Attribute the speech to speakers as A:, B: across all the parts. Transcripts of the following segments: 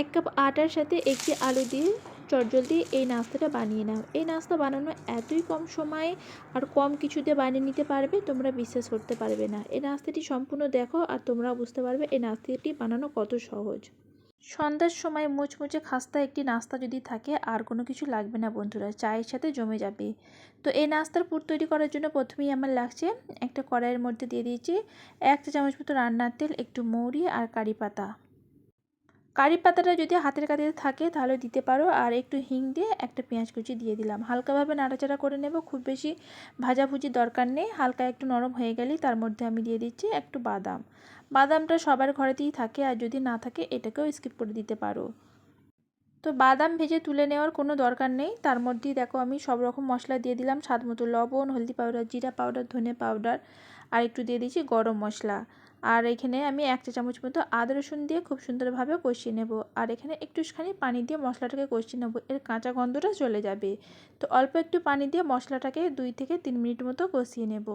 A: এক কাপ আটার সাথে একটি আলু দিয়ে চটজলদি এই নাস্তাটা বানিয়ে নাও। এই নাস্তা বানানো এতই কম সময়ে আর কম কিছু দিয়ে বানিয়ে নিতে পারবে, তোমরা বিশ্বাস করতে পারবে না। এই নাস্তাটি সম্পূর্ণ দেখো আর তোমরা বুঝতে পারবে এই নাস্তাটি বানানো কত সহজ। সন্ধ্যার সময় মুচমুচে খাস্তা একটি নাস্তা যদি থাকে, আর কোনো কিছু লাগবে না বন্ধুরা, চায়ের সাথে জমে যাবে। তো এই নাস্তার পুর তৈরি করার জন্য প্রথমেই আমার লাগছে একটা কড়াইয়ের মধ্যে দিয়ে দিয়েছি এক চামচ মতো রান্নার তেল, একটু মৌরি আর কারি পাতা। কারি পাতাটা যদি হাতের কাছে থাকে তাহলে দিতে পারো। আর একটু হিং দিয়ে একটা পেঁয়াজ কুচি দিয়ে দিলাম। হালকাভাবে নাড়াচাড়া করে নেব, খুব বেশি ভাজাভুজি দরকার নেই। হালকা একটু নরম হয়ে গেলেই তার মধ্যে আমি দিয়ে দিচ্ছি একটু বাদাম। বাদামটা সবার ঘরেতেই থাকে আর যদি না থাকে এটাকেও স্কিপ করে দিতে পারো। তো বাদাম ভেজে তুলে নেওয়ার কোনো দরকার নেই। তার মধ্যেই দেখো আমি সব রকম মশলা দিয়ে দিলাম। স্বাদ মতো লবণ, হলদি পাউডার, জিরা পাউডার, ধনে পাউডার, আর একটু দিয়ে দিচ্ছি গরম মশলা। আর এখানে আমি এক চা চামচ মতো আদা রসুন দিয়ে খুব সুন্দরভাবে কষিয়ে নেব। আর এখানে একটুখানি পানি দিয়ে মশলাটাকে কষিয়ে নেব। এর কাঁচা গন্ধটা চলে যাবে। তো অল্প একটু পানি দিয়ে মশলাটাকে দুই থেকে তিন মিনিট মতো কষিয়ে নেব।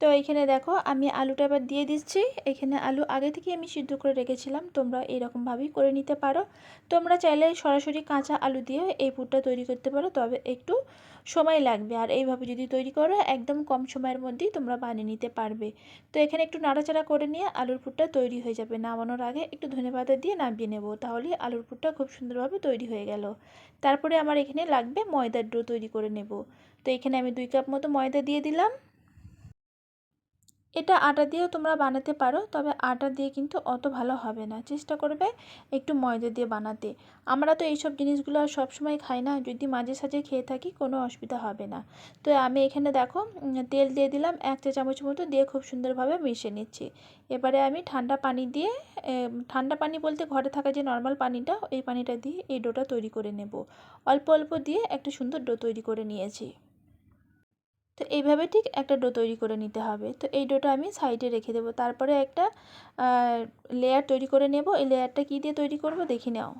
A: তো এখানে দেখো, আমি আলুটা এবার দিয়ে দিচ্ছি। এখানে আলু আগে থেকে আমি সিদ্ধ করে রেখেছিলাম। তোমরা এরকমভাবেই করে নিতে পারো। তোমরা চাইলে সরাসরি কাঁচা আলু দিয়ে এই পুরটা তৈরি করতে পারো। তবে একটু সময় লাগবে। আর এইভাবে যদি তৈরি করো, একদম কম সময়ের মধ্যেই তোমরা বানিয়ে নিতে পারবে। তো এখানে একটু নাড়াচাড়া করে নিয়ে আলুর পুরটা তৈরি হয়ে যাবে। নামানোর আগে একটু ধনে পাতা দিয়ে নামিয়ে নেব, তাহলে আলুর পুরটা খুব সুন্দরভাবে তৈরি হয়ে গেল। তারপরে আমার এখানে লাগবে ময়দার ডো তৈরি করে নেব। তো এখানে আমি দুই কাপ মতো ময়দা দিয়ে দিলাম। এটা আটা দিয়েও তোমরা বানাতে পারো, তবে আটা দিয়ে কিন্তু অত ভালো হবে না। চেষ্টা করবে একটু ময়দা দিয়ে বানাতে। আমরা তো এইসব জিনিসগুলো সব সময় খাই না, যদি মাঝে সাঝে খেয়ে থাকি কোনো অসুবিধা হবে না। তো আমি এখানে দেখো তেল দিয়ে দিলাম, এক চা চামচ মতো দিয়ে খুব সুন্দরভাবে মিশিয়ে নিচ্ছি। এবারে আমি ঠান্ডা পানি দিয়ে ঠান্ডা পানি বলতে ঘরে থাকা যে নর্মাল পানিটা এই পানিটা দিয়ে এই ডোটা তৈরি করে নেব। অল্প অল্প দিয়ে একটা সুন্দর ডো তৈরি করে নিয়েছি। তো এইভাবে ঠিক একটা ডো তৈরি করে নিতে হবে। তো এই ডোটা আমি সাইডে রেখে দেবো। তারপরে একটা লেয়ার তৈরি করে নেব। এই লেয়ারটা কী দিয়ে তৈরি করব দেখি নাও।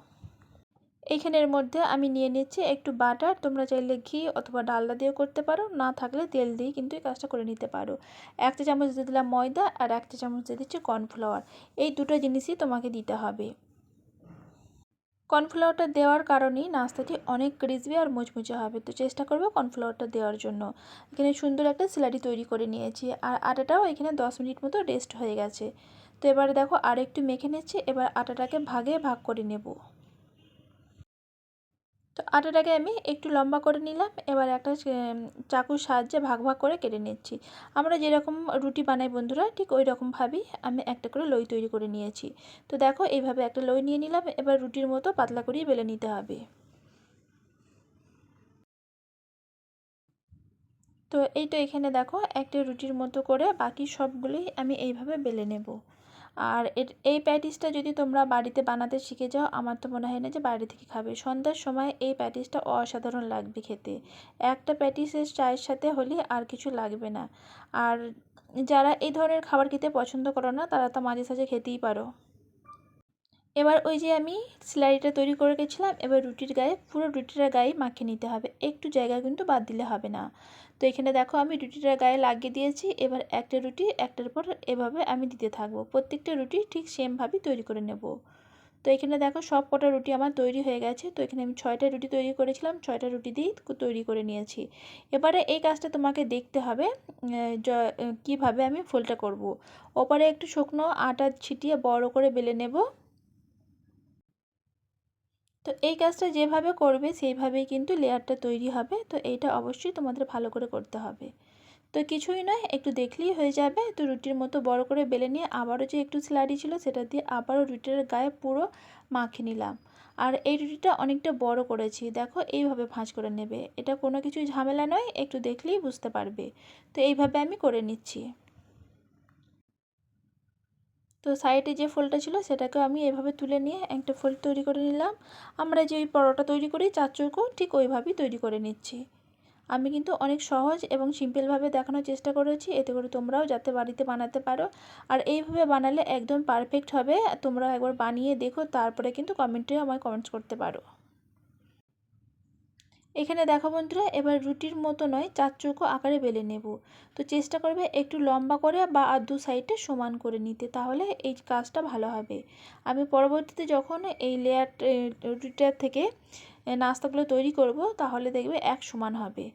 A: এইখানের মধ্যে আমি নিয়ে নিচ্ছি একটু বাটার। তোমরা চাইলে ঘি অথবা ডালদা দিয়েও করতে পারো। না থাকলে তেল দিয়ে কিন্তু এই কাজটা করে নিতে পারো। এক চা চামচ দিয়ে দিলাম ময়দা আর এক চা চামচ দিয়ে দিচ্ছি কর্নফ্লাওয়ার এই দুটো জিনিসই তোমাকে দিতে হবে। কর্নফ্লাওয়ারটা দেওয়ার কারণেই নাস্তাটি অনেক ক্রিসপি আর মুচমুচে হবে। তো চেষ্টা করব কর্নফ্লাওয়ারটা দেওয়ার জন্য। এখানে সুন্দর একটা স্যালাডি তৈরি করে নিয়েছি। আর আটাটাও এখানে দশ মিনিট মতো রেস্ট হয়ে গেছে। তো এবারে দেখো আর একটু মেখে নিচ্ছি। এবার আটাটাকে ভাগে ভাগ করে নেব। তো আটাটাকে আমি একটু লম্বা করে নিলাম, এবার একটা চাকুর সাহায্যে ভাগ ভাগ করে কেটে নিচ্ছি। আমরা যেরকম রুটি বানাই বন্ধুরা, ঠিক ওই রকমভাবেই আমি একটা করে লই তৈরি করে নিয়েছি। তো দেখো, এইভাবে একটা লই নিয়ে নিলাম, এবার রুটির মতো পাতলা করিয়ে বেলে নিতে হবে। তো এই তো এখানে দেখো, একটা রুটির মতো করে বাকি সবগুলোই আমি এইভাবে বেলে নেব। আর এর এই প্যাটিসটা যদি তোমরা বাড়িতে বানাতে শিখে যাও, আমার তো মনে হয় না যে বাড়ি থেকে খাবে। সন্ধ্যার সময় এই প্যাটিসটা অসাধারণ লাগবে খেতে। একটা প্যাটিসের চায়ের সাথে হলে আর কিছু লাগবে না। আর যারা এই ধরনের খাবার খেতে পছন্দ করো না, তারা তো মাঝে সাঝে খেতেই পারো। এবার ওই যে আমি স্লাইডটা তৈরি করে গেছিলাম এবার রুটির গায়ে, পুরো রুটিটার গায়ে মাখিয়ে নিতে হবে। একটু জায়গা কিন্তু বাদ দিলে হবে না। তো এখানে দেখো আমি রুটিটার গায়ে লাগিয়ে দিয়েছি, এবার একটা রুটি একটার পর এভাবে আমি দিতে থাকব। প্রত্যেকটা রুটি ঠিক সেমভাবেই তৈরি করে নেব। তো এখানে দেখো সব কটা রুটি আমার তৈরি হয়ে গেছে। তো এখানে আমি ছয়টা রুটি তৈরি করেছিলাম, ছয়টা রুটি দিয়েই তৈরি করে নিয়েছি। এবারে এই কাজটা তোমাকে দেখতে হবে কীভাবে আমি ফুলটা করব। ওপারে একটু শুকনো আটা ছিটিয়ে বড় করে বেলে নেব। তো এই কাজটা যেভাবে করবে, সেইভাবেই কিন্তু লেয়ারটা তৈরি হবে। তো এইটা অবশ্যই তোমাদের ভালো করে করতে হবে। তো কিছুই নয়, একটু দেখলেই হয়ে যাবে। তো রুটির মতো বড় করে বেলে নিয়ে আবারও যে একটু স্লাডি ছিল, সেটা দিয়ে আবারও রুটির গায়ে পুরো মাখিয়ে নিলাম। আর এই রুটিটা অনেকটা বড় করেছি। দেখো, এইভাবে ভাঁজ করে নেবে। এটা কোনো কিছুই ঝামেলা নয়, একটু দেখলেই বুঝতে পারবে। তো এইভাবে আমি করে নিচ্ছি। তো সাইডে যে ফোলটা ছিল সেটাকে আমি এভাবে তুলে নিয়ে একটা ফোল তৈরি করে নিলাম। আমরা যে ওই পরোটা তৈরি করি চার চৌকো ঠিক ওইভাবেই তৈরি করে নিচ্ছি। আমি কিন্তু অনেক সহজ এবং সিম্পলভাবে দেখানোর চেষ্টা করেছি, এতে করে তোমরাও যাতে বাড়িতে বানাতে পারো। আর এইভাবে বানালে একদম পারফেক্ট হবে। তোমরা একবার বানিয়ে দেখো, তারপরে কিন্তু কমেন্টে আমায় কমেন্টস করতে পারো। এখানে দেখো বন্ধুরা, এবার রুটির মতো নয়, চার চৌকো আকারে বেলে নেব। তো চেষ্টা করবে একটু লম্বা করে বা আর দু সাইডে সমান করে নিতে, তাহলে এই কাজটা ভালো হবে। আমি পরবর্তীতে যখন এই লেয়ার রুটিটার থেকে নাস্তাগুলো তৈরি করব, তাহলে দেখবে এক সমান হবে।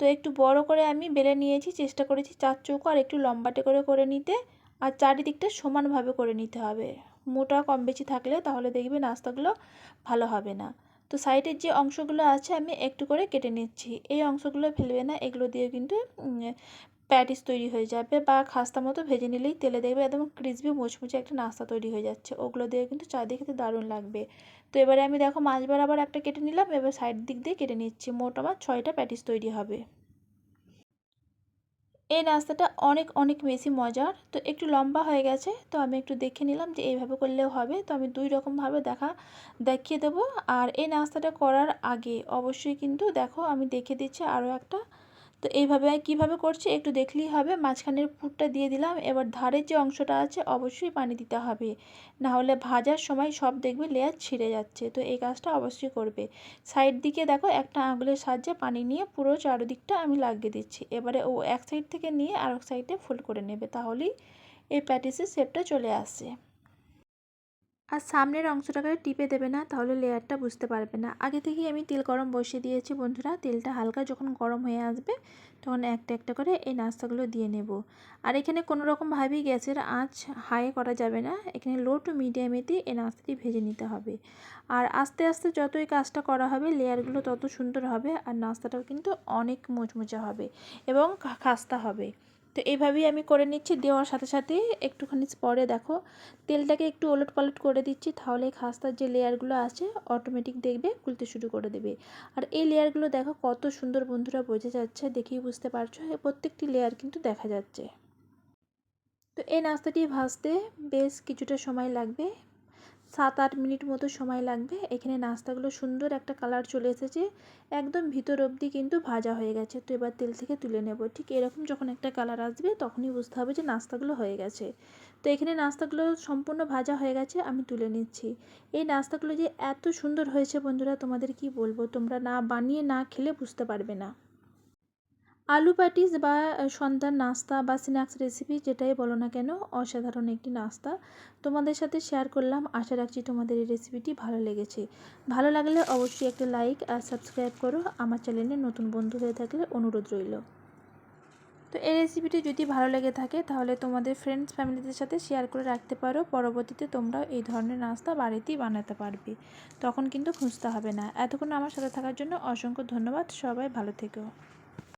A: তো একটু বড় করে আমি বেলে নিয়েছি, চেষ্টা করেছি চার চৌকো আর একটু লম্বাটে করে করে নিতে। আর চারিদিকটা সমানভাবে করে নিতে হবে। মোটা কম বেশি থাকলে তাহলে দেখবে নাস্তাগুলো ভালো হবে না। তো সাইডের যে অংশগুলো আছে আমি একটু করে কেটে নিচ্ছি। এই অংশগুলো ফেলবে না, এগুলো দিয়ে কিন্তু প্যাটিস তৈরি হয়ে যাবে বা খাস্তা মতো ভেজে নিলেই তেলে দেখবে একদম ক্রিসপি মুচমুচে একটা নাস্তা তৈরি হয়ে যাচ্ছে। ওগুলো দিয়ে কিন্তু চারদিকে খেতে দারুণ লাগবে। তো এবারে আমি দেখো মাছ বরাবর একটা কেটে নিলাম, এবার সাইড দিক দিয়ে কেটে নিচ্ছি। মোট আমার ছয়টা প্যাটিস তৈরি হবে। এই নাস্তাটা অনেক অনেক বেশি মজার। তো একটু লম্বা হয়ে গেছে, তো আমি একটু দেখে নিলাম যে এইভাবে করলেও হবে। তো আমি দুই রকমভাবে দেখা, দেখিয়ে দেবো। আর এই নাস্তাটা করার আগে অবশ্যই কিন্তু দেখো, আমি দেখে দিচ্ছি আরও একটা। তো এইভাবে কীভাবে করছি একটু দেখলেই হবে। মাঝখানের পুরটা দিয়ে দিলাম। এবার ধারের যে অংশটা আছে অবশ্যই পানি দিতে হবে। না হলে ভাজার সময় সব দেখবে লেয়ার ছিঁড়ে যাচ্ছে। তো এই কাজটা অবশ্যই করবে। সাইড দিকে দেখো একটা আঙুলের সাহায্যে পানি নিয়ে পুরো চারদিকটা আমি লাগিয়ে দিচ্ছি। এবারে ও এক সাইড থেকে নিয়ে আর এক সাইডে ফোল্ড করে নেবে। তাহলেই এই প্যাটিসের শেপটা চলে আসে। আর সামনের অংশটাকে টিপে দেবে না, তাহলে লেয়ারটা বুঝতে পারবে না। আগে থেকেই আমি তেল গরম বসিয়ে দিয়েছি বন্ধুরা, তেলটা হালকা যখন গরম হয়ে আসবে, তখন একটা একটা করে এই নাস্তাগুলো দিয়ে নেব। আর এখানে কোনো রকমভাবেই গ্যাসের আঁচ হাই করা যাবে না, এখানে লো টু মিডিয়ামেতেই এই নাস্তাটি ভেজে নিতে হবে। আর আস্তে আস্তে যতই কাজটা করা হবে, লেয়ারগুলো তত সুন্দর হবে, আর নাস্তাটাও কিন্তু অনেক মুচমুচে হবে এবং খাস্তা হবে। তো এইভাবেই আমি করে নিচ্ছি। দেওয়ার সাথে সাথে একটুখানি পরে দেখো, তেলটাকে একটু ওলট পালট করে দিচ্ছি, তাহলে খাস্তার যে লেয়ারগুলো আছে অটোমেটিক দেখবে, খুলতে শুরু করে দেবে। আর এই লেয়ারগুলো দেখো, কত সুন্দর বন্ধুরা বোঝা যাচ্ছে, দেখেই বুঝতে পারছ প্রত্যেকটি লেয়ার কিন্তু দেখা যাচ্ছে। তো এই নাস্তাটি ভাজতে বেশ কিছুটা সময় লাগবে সাত আট মিনিট মতো সময় লাগবে। এখানে নাস্তাগুলো সুন্দর একটা কালার চলে এসেছে। একদম ভিতর অবধি কিন্তু ভাজা হয়ে গেছে। তো এবার তেল থেকে তুলে নেব। ঠিক এরকম যখন একটা কালার আসবে, তখনই বুঝতে হবে যে নাস্তাগুলো হয়ে গেছে। তো এখানে নাস্তাগুলো সম্পূর্ণ ভাজা হয়ে গেছে, আমি তুলে নিচ্ছি। এই নাস্তাগুলো যে এত সুন্দর হয়েছে বন্ধুরা, তোমাদের কি বলব? তোমরা না বানিয়ে না খেলে বুঝতে পারবে না। আলু প্যাটিস বা সন্ধ্যার নাস্তা বা স্ন্যাক্স রেসিপি যেটাই বলো না কেন, অসাধারণ একটি নাস্তা। তোমাদের সাথে শেয়ার করলাম, আশা রাখছি তোমাদের এই রেসিপিটি ভালো লেগেছে। ভালো লাগলে অবশ্যই একটা লাইক আর সাবস্ক্রাইব করো, আমার চ্যানেলে নতুন বন্ধু হয়ে থাকলে অনুরোধ রইল। তো এই রেসিপিটি যদি ভালো লেগে থাকে, তাহলে তোমাদের ফ্রেন্ডস ফ্যামিলিদের সাথে শেয়ার করে রাখতে পারো, পরবর্তীতে তোমরাও এই ধরনের নাস্তা বাড়িতেই বানাতে পারবে। তখন কিন্তু খুঁজতে হবে না। এতক্ষণ আমার সাথে থাকার জন্য অসংখ্য ধন্যবাদ, সবাই ভালো থেকো।